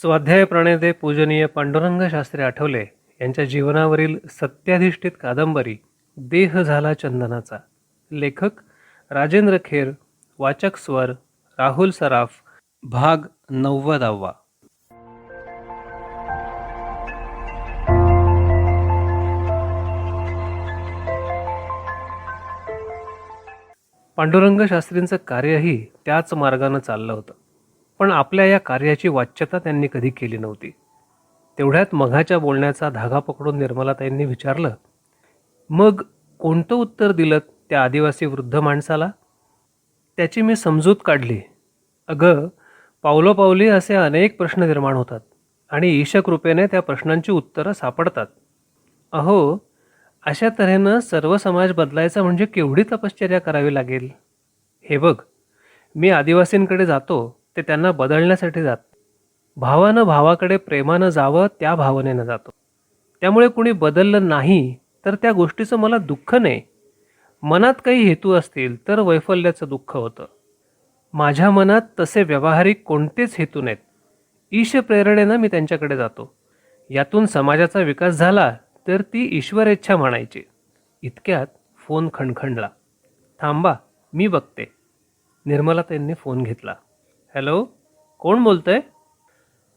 स्वाध्याय प्रणेते पूजनीय पांडुरंग शास्त्री आठवले यांच्या जीवनावरील सत्याधिष्ठित कादंबरी देह झाला चंदनाचा. लेखक राजेंद्र खेर वाचक स्वर राहुल सराफ भाग नव्वदावा. पांडुरंग शास्त्रींचं कार्यही त्याच मार्गानं चाललं होतं. पण आपल्या या कार्याची वाच्यता त्यांनी कधी केली नव्हती. तेवढ्यात मघाच्या बोलण्याचा धागा पकडून निर्मलाताईंनी विचारलं मग कोणतं उत्तर दिलं त्या आदिवासी वृद्ध माणसाला? त्याची मी समजूत काढली. अगं पावलोपावली असे अनेक प्रश्न निर्माण होतात आणि ईशकृपेने त्या प्रश्नांची उत्तरं सापडतात. अहो अशा तऱ्हेनं सर्व समाज बदलायचा म्हणजे केवढी तपश्चर्या करावी लागेल? हे बघ मी आदिवासींकडे जातो ते त्यांना बदलण्यासाठी जात. भावानं भावाकडे प्रेमानं जावं त्या भावनेनं जातो. त्यामुळे कुणी बदललं नाही तर त्या गोष्टीचं मला दुःख नाही. मनात काही हेतू असतील तर वैफल्याचं दुःख होतं. माझ्या मनात तसे व्यावहारिक कोणतेच हेतू नाहीत. ईश प्रेरणेनं मी त्यांच्याकडे जातो. यातून समाजाचा विकास झाला तर ती ईश्वरेच्छा म्हणायची. इतक्यात फोन खणखणला. थांबा मी बघते. निर्मलाताईंनी फोन घेतला. हॅलो कोण बोलतंय?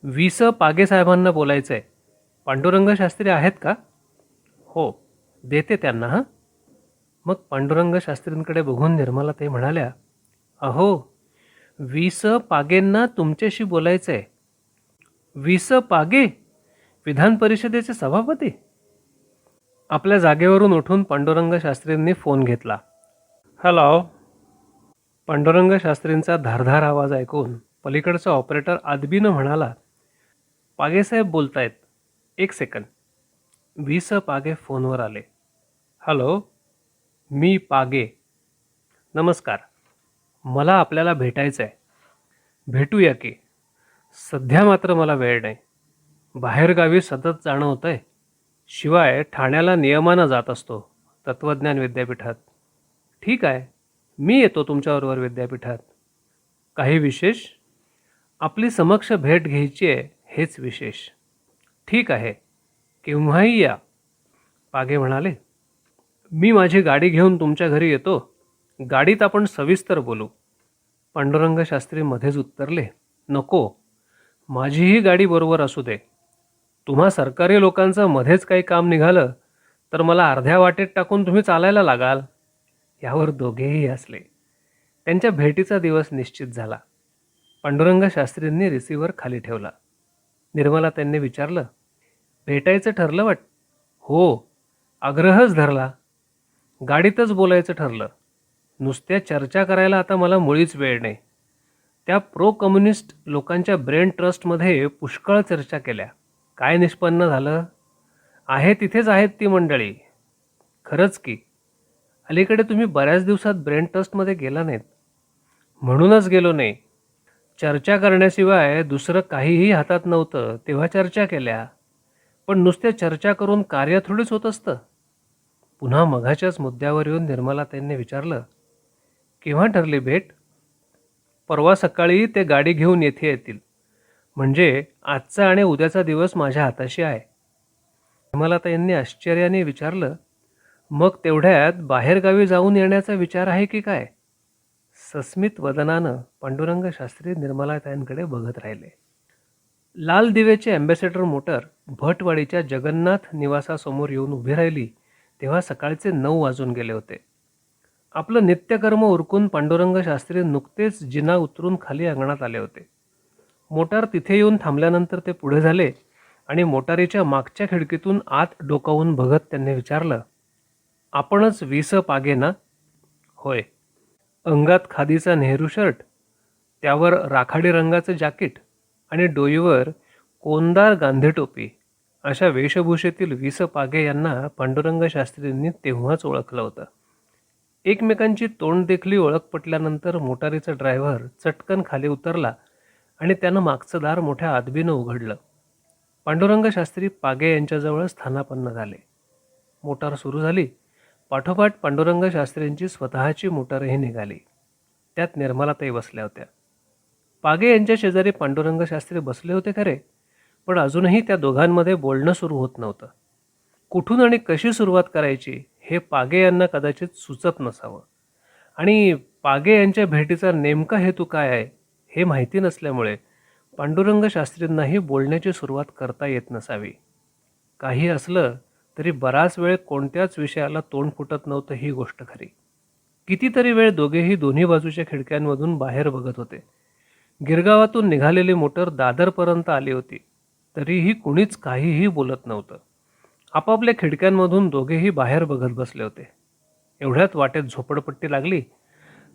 वी स पागे साहेबांना बोलायचं आहे पांडुरंग शास्त्री आहेत का? हो देते त्यांना हां. मग पांडुरंग शास्त्रींकडे बघून निर्मला ते म्हणाल्या अहो वी स पागेंना तुमच्याशी बोलायचं आहे वी स पागे विधान परिषदेचे सभापती. आपल्या जागेवरून उठून पांडुरंग शास्त्रींनी फोन घेतला. हॅलो पांडुरंग शास्त्रींचा धारधार आवाज ऐकून पलीकडचा ऑपरेटर आदबीनं म्हणाला पागेसाहेब बोलतायत. एक सेकंद. वीस स पागे फोनवर आले. हॅलो मी पागे. नमस्कार. मला आपल्याला भेटायचं आहे भेटूया की. सध्या मात्र मला वेळ नाही. बाहेरगावी सतत जाणं होतं आहे शिवाय ठाण्याला नियमानं जात असतो तत्त्वज्ञान विद्यापीठात. ठीक आहे. मी येतो तुमच्याबरोबर विद्यापीठात. काही विशेष? आपली समक्ष भेट घ्यायची आहे हेच विशेष. ठीक आहे केव्हाही या. पागे म्हणाले मी माझी गाडी घेऊन तुमच्या घरी येतो. गाडीत आपण सविस्तर बोलू. पांडुरंग शास्त्री मध्येच उत्तरले नको. माझीही गाडी बरोबर असू दे. तुम्हा सरकारी लोकांचं मध्येच काही काम निघालं तर मला अर्ध्या वाटेत टाकून तुम्ही चालायला लागाल. यावर दोघेही हसले. त्यांच्या भेटीचा दिवस निश्चित झाला. पांडुरंग शास्त्रींनी रिसिव्हर खाली ठेवला. निर्मला त्यांनी विचारलं भेटायचं ठरलं वाट? हो आग्रहच धरला. गाडीतच बोलायचं ठरलं. नुसत्या चर्चा करायला आता मला मुळीच वेळ नाही. त्या प्रो कम्युनिस्ट लोकांच्या ब्रेन ट्रस्टमध्ये पुष्कळ चर्चा केल्या. काय निष्पन्न झालं? आहे तिथेच आहेत ती मंडळी. खरंच की अलीकडे तुम्ही बऱ्याच दिवसात ब्रेन ट्रस्टमध्ये गेला नाहीत. म्हणूनच गेलो नाही. चर्चा करण्याशिवाय दुसरं काहीही हातात नव्हतं तेव्हा चर्चा केल्या. पण नुसत्या चर्चा करून कार्य थोडीच होत असतं. पुन्हा मघाच्याच मुद्द्यावर येऊन निर्मला त्यांनी विचारलं केव्हा ठरली भेट? परवा सकाळी ते गाडी घेऊन येथे येतील. म्हणजे आजचा आणि उद्याचा दिवस माझ्या हाताशी आहे. निर्मलाताईंनी आश्चर्याने विचारलं मग तेवढ्यात बाहेरगावी जाऊन येण्याचा विचार आहे की काय? सस्मित वदनानं पांडुरंग शास्त्री निर्मलाताईंकडे बघत राहिले. लाल दिवेचे अँबॅसेडर मोटर भटवाडीच्या जगन्नाथ निवासासमोर येऊन उभी राहिली तेव्हा सकाळचे नऊ वाजून गेले होते. आपलं नित्यकर्म उरकून पांडुरंग शास्त्री नुकतेच जिना उतरून खाली अंगणात आले होते. मोटार तिथे येऊन थांबल्यानंतर ते पुढे झाले आणि मोटारीच्या मागच्या खिडकीतून आत डोकावून बघत त्यांनी विचारलं आपणच विस पागे ना? होय. अंगात खादीचा नेहरू शर्ट त्यावर राखाडी रंगाचं जॅकेट आणि डोईवर कोंदार गांधी टोपी अशा वेशभूषेतील विस पागे यांना पांडुरंग शास्त्रींनी तेव्हाच ओळखलं होतं. एकमेकांची तोंड देखली ओळख पटल्यानंतर मोटारीचा ड्रायव्हर चटकन खाली उतरला आणि त्यानं मागचं दार मोठ्या आदबीनं उघडलं. पांडुरंग शास्त्री पागे यांच्याजवळ स्थानापन्न झाले. मोटार सुरू झाली. पाठोपाठ पांडुरंग शास्त्रींची स्वतःची मोटारही निघाली. त्यात निर्मलाताई बसल्या होत्या. पागे यांच्या शेजारी पांडुरंग शास्त्री बसले होते खरे पण अजूनही त्या दोघांमध्ये बोलणं सुरू होत नव्हतं. कुठून आणि कशी सुरुवात करायची हे पागे यांना कदाचित सुचत नसावं. आणि पागे यांच्या भेटीचा नेमका हेतू काय आहे हे माहिती नसल्यामुळे पांडुरंग शास्त्रींनाही बोलण्याची सुरुवात करता येत नसावी. काही असलं तरी बराच वेळ कोणत्याच विषयाला तोंड फुटत नव्हतं ही गोष्ट खरी. कितीतरी वेळ दोघेही दोन्ही बाजूच्या खिडक्यांमधून बाहेर बघत होते. गिरगावातून निघालेली मोटर दादरपर्यंत आली होती. तरीही कुणीच काहीही बोलत नव्हतं. आपापल्या खिडक्यांमधून दोघेही बाहेर बघत बसले होते. एवढ्यात वाटेत झोपडपट्टी लागली.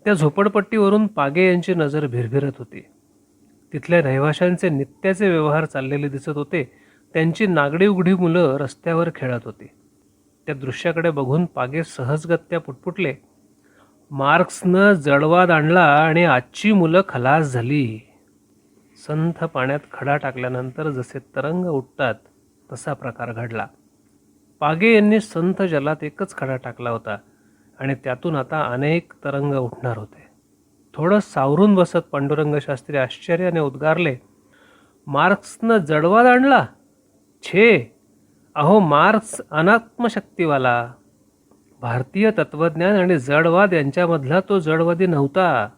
त्या झोपडपट्टीवरून पागे यांची नजर भिरभिरत होती. तिथल्या रहिवाशांचे नित्याचे व्यवहार चाललेले दिसत होते. त्यांची नागडी उघडी मुलं रस्त्यावर खेळत होती. त्या दृश्याकडे बघून पागे सहजगत्या पुटपुटले. मार्क्सनं जडवाद आणला आणि आजची मुलं खलास झाली. संथ पाण्यात खडा टाकल्यानंतर जसे तरंग उठतात तसा प्रकार घडला. पागे यांनी संथ जलात एकच खडा टाकला होता आणि त्यातून आता अनेक तरंग उठणार होते. थोडं सावरून बसत पांडुरंग शास्त्री आश्चर्याने उद्गारले मार्क्सनं जडवाद आणला? छे. अहो मार्क्स अनात्मशक्तीवाला. भारतीय तत्त्वज्ञान आणि जडवाद यांच्यामधला तो जडवादी नव्हता.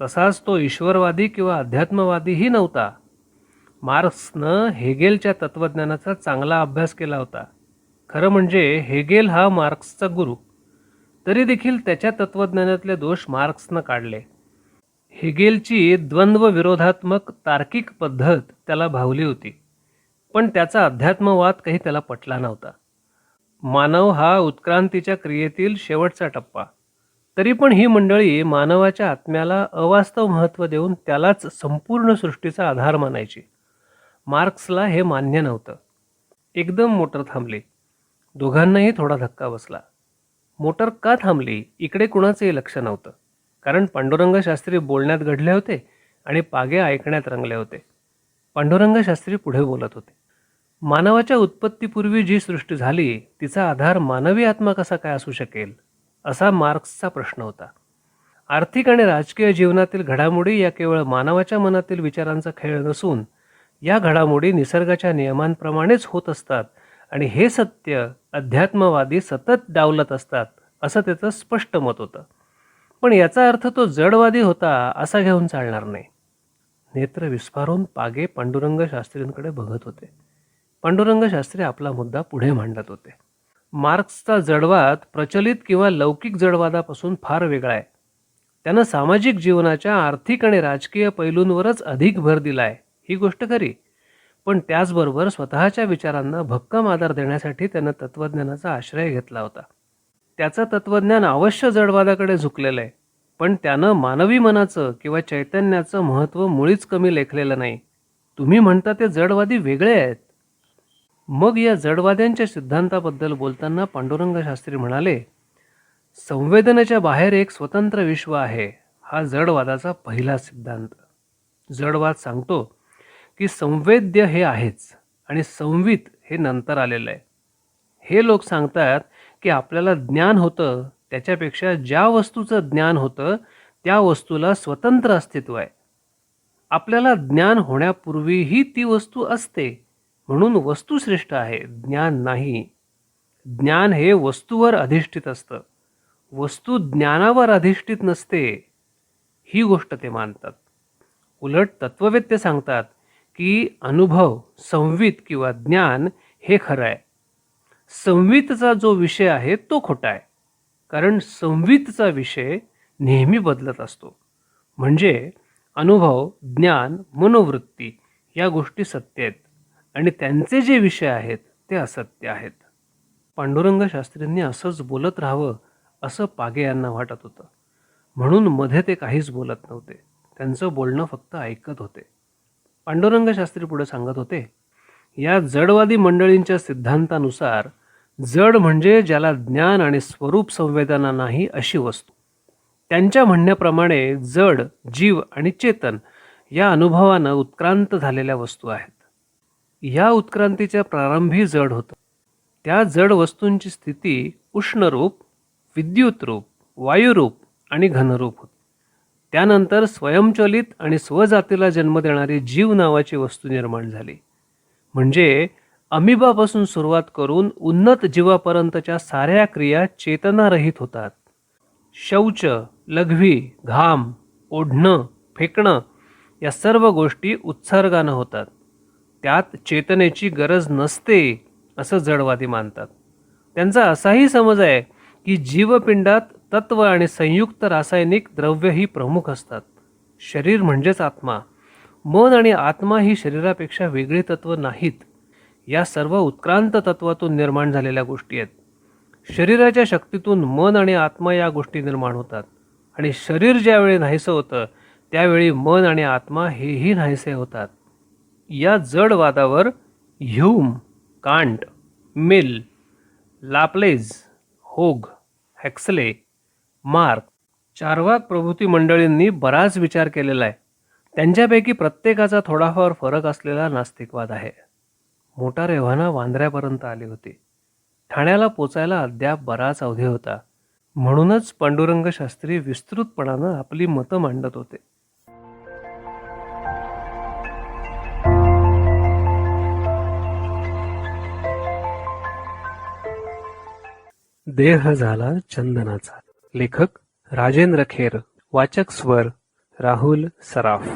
तसाच तो ईश्वरवादी किंवा अध्यात्मवादीही नव्हता. मार्क्सनं हेगेलच्या तत्त्वज्ञानाचा चांगला अभ्यास केला होता. खरं म्हणजे हेगेल हा मार्क्सचा गुरु. तरी देखील त्याच्या तत्त्वज्ञानातले दोष मार्क्सनं काढले. हेगेलची द्वंद्व विरोधात्मक तार्किक पद्धत त्याला भावली होती. पण त्याचा अध्यात्मवाद काही त्याला पटला नव्हता. मानव हा उत्क्रांतीच्या क्रियेतील शेवटचा टप्पा. तरी पण ही मंडळी मानवाच्या आत्म्याला अवास्तव महत्त्व देऊन त्यालाच संपूर्ण सृष्टीचा आधार मानायची. मार्क्सला हे मान्य नव्हतं. एकदम मोटर थांबली. दोघांनाही थोडा धक्का बसला. मोटर का थांबली? इकडे कुणाचंही लक्ष नव्हतं. कारण पांडुरंग शास्त्री बोलण्यात घडले होते आणि पागे ऐकण्यात रंगले होते. पांडुरंग शास्त्री पुढे बोलत होते. मानवाच्या उत्पत्तीपूर्वी जी सृष्टी झाली तिचा आधार मानवी आत्मा कसा काय असू शकेल असा मार्क्सचा प्रश्न होता. आर्थिक आणि राजकीय जीवनातील घडामोडी या केवळ मानवाच्या मनातील विचारांचा खेळ नसून या घडामोडी निसर्गाच्या नियमांप्रमाणेच होत असतात आणि हे सत्य अध्यात्मवादी सतत डावलत असतात असं त्याचं स्पष्ट मत होतं. पण याचा अर्थ तो जडवादी होता असा घेऊन चालणार नाही. नेत्र विस्फारून पागे पांडुरंग शास्त्रींकडे बघत होते. पांडुरंग शास्त्री आपला मुद्दा पुढे मांडत होते. मार्क्सचा जडवाद प्रचलित किंवा लौकिक जडवादापासून फार वेगळा आहे. त्यानं सामाजिक जीवनाच्या आर्थिक आणि राजकीय पैलूंवरच अधिक भर दिला आहे ही गोष्ट खरी. पण त्याचबरोबर स्वतःच्या विचारांना भक्कम आधार देण्यासाठी त्यानं तत्त्वज्ञानाचा आश्रय घेतला होता. त्याचं तत्त्वज्ञान अवश्य जडवादाकडे झुकलेलं आहे. पण त्यानं मानवी मनाचं किंवा चैतन्याचं महत्त्व मुळीच कमी लेखलेलं नाही. तुम्ही म्हणता ते जडवादी वेगळे आहेत. मग या जडवाद्यांच्या सिद्धांताबद्दल बोलताना पांडुरंग शास्त्री म्हणाले संवेदनेच्या बाहेर एक स्वतंत्र विश्व आहे हा जडवादाचा पहिला सिद्धांत. जडवाद सांगतो की संवेद्य हे आहेच आणि संवित हे नंतर आलेलं आहे. हे लोक सांगतात की आपल्याला ज्ञान होतं त्याच्यापेक्षा ज्या वस्तूचं ज्ञान होतं त्या वस्तूला स्वतंत्र अस्तित्व आहे. आपल्याला ज्ञान होण्यापूर्वीही ती वस्तू असते म्हणून वस्तू श्रेष्ठ आहे ज्ञान नाही. ज्ञान हे वस्तूवर अधिष्ठित असतं. वस्तू ज्ञानावर अधिष्ठित नसते ही गोष्ट ते मानतात. उलट तत्ववेत्ते सांगतात की अनुभव संवित किंवा ज्ञान हे खरं आहे. संवितचा जो विषय आहे तो खोटा आहे. कारण संवितचा विषय नेहमी बदलत असतो. म्हणजे अनुभव ज्ञान मनोवृत्ती या गोष्टी सत्य आहेत. आणि त्यांचे जे विषय आहेत ते असत्य आहेत. पांडुरंग शास्त्रींनी असंच बोलत राहावं असं पागे यांना वाटत होतं. म्हणून मध्ये ते काहीच बोलत नव्हते. त्यांचं बोलणं फक्त ऐकत होते. पांडुरंग शास्त्री पुढे सांगत होते या जडवादी मंडळींच्या सिद्धांतानुसार जड म्हणजे ज्याला ज्ञान आणि स्वरूप संवेदना नाही अशी वस्तू. त्यांच्या म्हणण्याप्रमाणे जड जीव आणि चेतन या अनुभवानं उत्क्रांत झालेल्या वस्तू आहेत. या उत्क्रांतीच्या प्रारंभी जड होतं. त्या जड वस्तूंची स्थिती उष्णरूप विद्युतरूप वायुरूप आणि घनरूप होती. त्यानंतर स्वयंचलित आणि स्वजातीला जन्म देणारी जीव नावाची वस्तू निर्माण झाली. म्हणजे अमिबापासून सुरुवात करून उन्नत जीवापर्यंतच्या साऱ्या क्रिया चेतनारहित होतात. शौच लघवी घाम ओढणं फेकणं या सर्व गोष्टी उत्सर्गानं होतात. त्यात चेतनेची गरज नसते असं जडवादी मानतात. त्यांचा असाही समज आहे की जीवपिंडात तत्व आणि संयुक्त रासायनिक द्रव्य ही प्रमुख असतात. शरीर म्हणजेच आत्मा. मन आणि आत्मा ही शरीरापेक्षा वेगळी तत्व नाहीत. या सर्व उत्क्रांत तत्वातून निर्माण झालेल्या गोष्टी आहेत. शरीराच्या शक्तीतून मन आणि आत्मा या गोष्टी निर्माण होतात. आणि शरीर ज्यावेळी नाहीसं होतं त्यावेळी मन आणि आत्मा हेही नाहीसे होतात. या जड वादावर ह्यूम कांट मिल लापलेज होग हॅक्सले मार्क चारवाक प्रभूती मंडळींनी बराच विचार केलेला आहे. त्यांच्यापैकी प्रत्येकाचा थोडाफार फरक असलेला नास्तिकवाद आहे. मोटार एव्हाना वांद्र्यापर्यंत आले होते. ठाण्याला पोचायला अद्याप बराच अवधी होता. म्हणूनच पांडुरंग शास्त्री विस्तृतपणानं आपली मतं मांडत होते. देह झाला चंदनाचा. लेखक राजेंद्र खेर. वाचक स्वर राहुल सराफ.